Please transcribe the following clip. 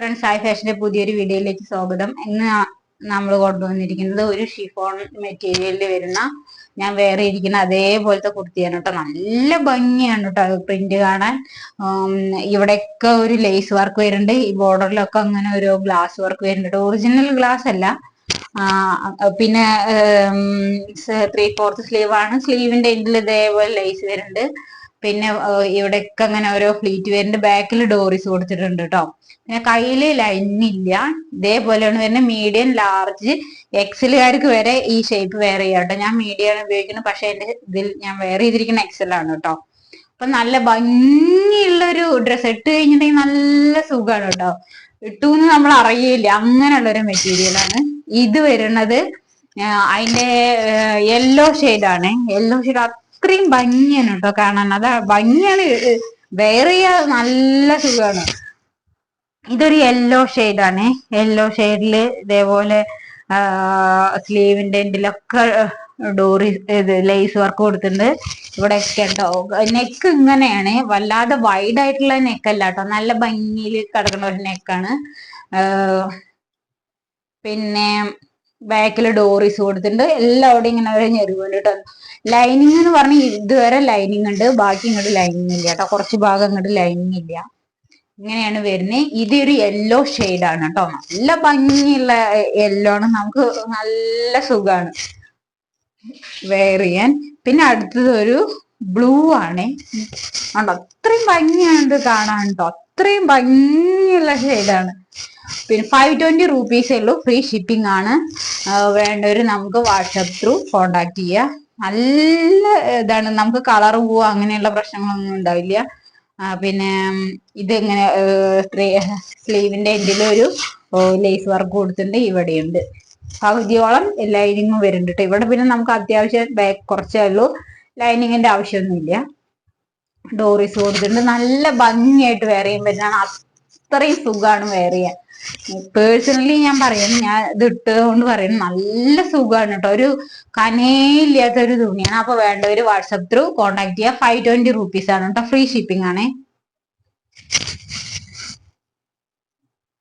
Friends hi ഫാഷന്റെ പുതിയൊരു വീഡിയോയിലേക്ക് സ്വാഗതം. ഇന്ന് നമ്മൾ കൊണ്ടുവന്നിരിക്കുന്നത് ഒരു ഷിഫോൺ മെറ്റീരിയലിൽ വരുന്ന ഞാൻ വേറെ ഇരിക്കുന്ന അതേപോലത്തെ കുർത്തിയാണ് കേട്ടോ. നല്ല ഭംഗിയാണ് കേട്ടോ പ്രിന്റ് കാണാൻ. ഇവിടെയൊക്കെ ഒരു ലേസ് വർക്ക് വരുന്നുണ്ട്. ഈ ബോർഡറിലൊക്കെ അങ്ങനെ ഒരു ഗ്ലാസ് വർക്ക് വരുന്നുണ്ട് ഒറിജിനൽ ഗ്ലാസ് അല്ല. പിന്നെ ത്രീ ഫോർത്ത് സ്ലീവ് ആണ്. സ്ലീവിന്റെ എൻഡിൽ ഇതേപോലെ ലേസ് വരുന്നുണ്ട്. പിന്നെ ഇവിടെയൊക്കെ അങ്ങനെ ഓരോ ഫ്ലീറ്റ് വരുന്നുണ്ട്. ബാക്കിൽ ഡോറിസ് കൊടുത്തിട്ടുണ്ട് കേട്ടോ പിന്നെ കയ്യിൽ ലൈനില്ല ഇതേപോലെയാണ് വരുന്നത്. മീഡിയം ലാർജ് എക്സലുകാർക്ക് വരെ ഈ ഷേപ്പ് വേറെ ചെയ്യാം കേട്ടോ ഞാൻ മീഡിയം ആണ് ഉപയോഗിക്കുന്നത്. പക്ഷെ എന്റെ ഇതിൽ ഞാൻ വേറെ ചെയ്തിരിക്കുന്ന എക്സൽ ആണ് കേട്ടോ അപ്പൊ നല്ല ഭംഗിയുള്ള ഒരു ഡ്രസ്സ് ഇട്ട് കഴിഞ്ഞിട്ടുണ്ടെങ്കിൽ നല്ല സുഖമാണ് കേട്ടോ ഇട്ടു എന്ന് നമ്മൾ അറിയില്ല. അങ്ങനെയുള്ള ഒരു മെറ്റീരിയൽ ആണ്. ഇത് വരുന്നത് അതിന്റെ യെല്ലോ ഷെയ്ഡാണ് യെല്ലോ ഷെയ്ഡ് അത്രയും ഭംഗിയാണ് കേട്ടോ കാണാൻ. അതാ ഭംഗിയാണ് വേറെ നല്ല സുഖമാണ്. ഇതൊരു യെല്ലോ ആണ്. യെല്ലോ ഷെയ്ഡിൽ ഇതേപോലെ സ്ലീവിന്റെ എൻഡിലൊക്കെ ഡോറി ഇത് ലേസ് വർക്ക് കൊടുത്തിട്ടുണ്ട്. ഇവിടെ ഒക്കെ കേട്ടോ നെക്ക് ഇങ്ങനെയാണ്. വല്ലാതെ വൈഡ് ആയിട്ടുള്ള നെക്കല്ല കേട്ടോ. നല്ല ഭംഗിയിൽ കിടക്കുന്ന ഒരു നെക്കാണ് പിന്നെ ബാക്കിൽ ഡോറീസ് കൊടുത്തിട്ടുണ്ട്. എല്ലാവിടെയും ഇങ്ങനെ ഒരു ഞെരുപോലെ കേട്ടോ ലൈനിങ് എന്ന് പറഞ്ഞാൽ ഇതുവരെ ലൈനിങ് ഉണ്ട്. ബാക്കി ഇങ്ങോട്ട് ലൈനിങ് ഇല്ല കേട്ടോ കുറച്ച് ഭാഗം ഇങ്ങോട്ട് ലൈനിങ് ഇല്ല. ഇങ്ങനെയാണ് വരുന്നത് ഇതൊരു യെല്ലോ ആണ് കേട്ടോ നല്ല ഭംഗിയുള്ള യെല്ലോ ആണ്. നമുക്ക് നല്ല സുഖമാണ് വെയർ ചെയ്യാൻ പിന്നെ അടുത്തത് ഒരു ബ്ലൂ ആണ്. കണ്ടോ? അത്രയും ഭംഗിയാണ് കാണാൻ കേട്ടോ അത്രയും ഭംഗിയുള്ള ഷെയ്ഡാണ് പിന്നെ ഫൈവ് ട്വന്റി റുപ്പീസേ ഉള്ളൂ. ഫ്രീ ഷിപ്പിംഗ് ആണ്. വേണ്ടവര് നമുക്ക് വാട്സപ്പ് ത്രൂ കോണ്ടാക്ട് ചെയ്യുക നല്ല ഇതാണ്. നമുക്ക് കളർ പോവുക അങ്ങനെയുള്ള പ്രശ്നങ്ങളൊന്നും ഉണ്ടാവില്ല. പിന്നെ ഇത് ഇങ്ങനെ സ്ലീവിന്റെ എൻഡിൽ ഒരു ലേസ് വർക്ക് കൊടുത്തിട്ടുണ്ട്. ഇവിടെയുണ്ട്. പകുതിയോളം ലൈനിങ്ങും വരുന്നുണ്ട് ഇവിടെ പിന്നെ നമുക്ക് അത്യാവശ്യം ബാക്ക് കുറച്ചേ ഉള്ളൂ. ലൈനിങ്ങിന്റെ ആവശ്യമൊന്നുമില്ല. ഡോറീസ് കൊടുത്തിട്ടുണ്ട്. നല്ല ഭംഗിയായിട്ട് വേറെയും വരുന്നതാണ് അത്രയും സുഖമാണ് വേറെ ചെയ്യാൻ പേഴ്സണലി ഞാൻ പറയുന്നു ഞാൻ ഇത് ഇട്ടതുകൊണ്ട് പറയുന്നു നല്ല സുഖമാണ് കേട്ടോ ഒരു കനയില്ലാത്ത ഒരു തുണിയാണ്. അപ്പൊ വേണ്ടവര് വാട്സപ്പ് ത്രൂ കോൺടാക്ട് ചെയ്യുക ഫൈവ് ട്വന്റി റുപ്പീസ് ആണ് കേട്ടോ ഫ്രീ ഷിപ്പിംഗ് ആണേ.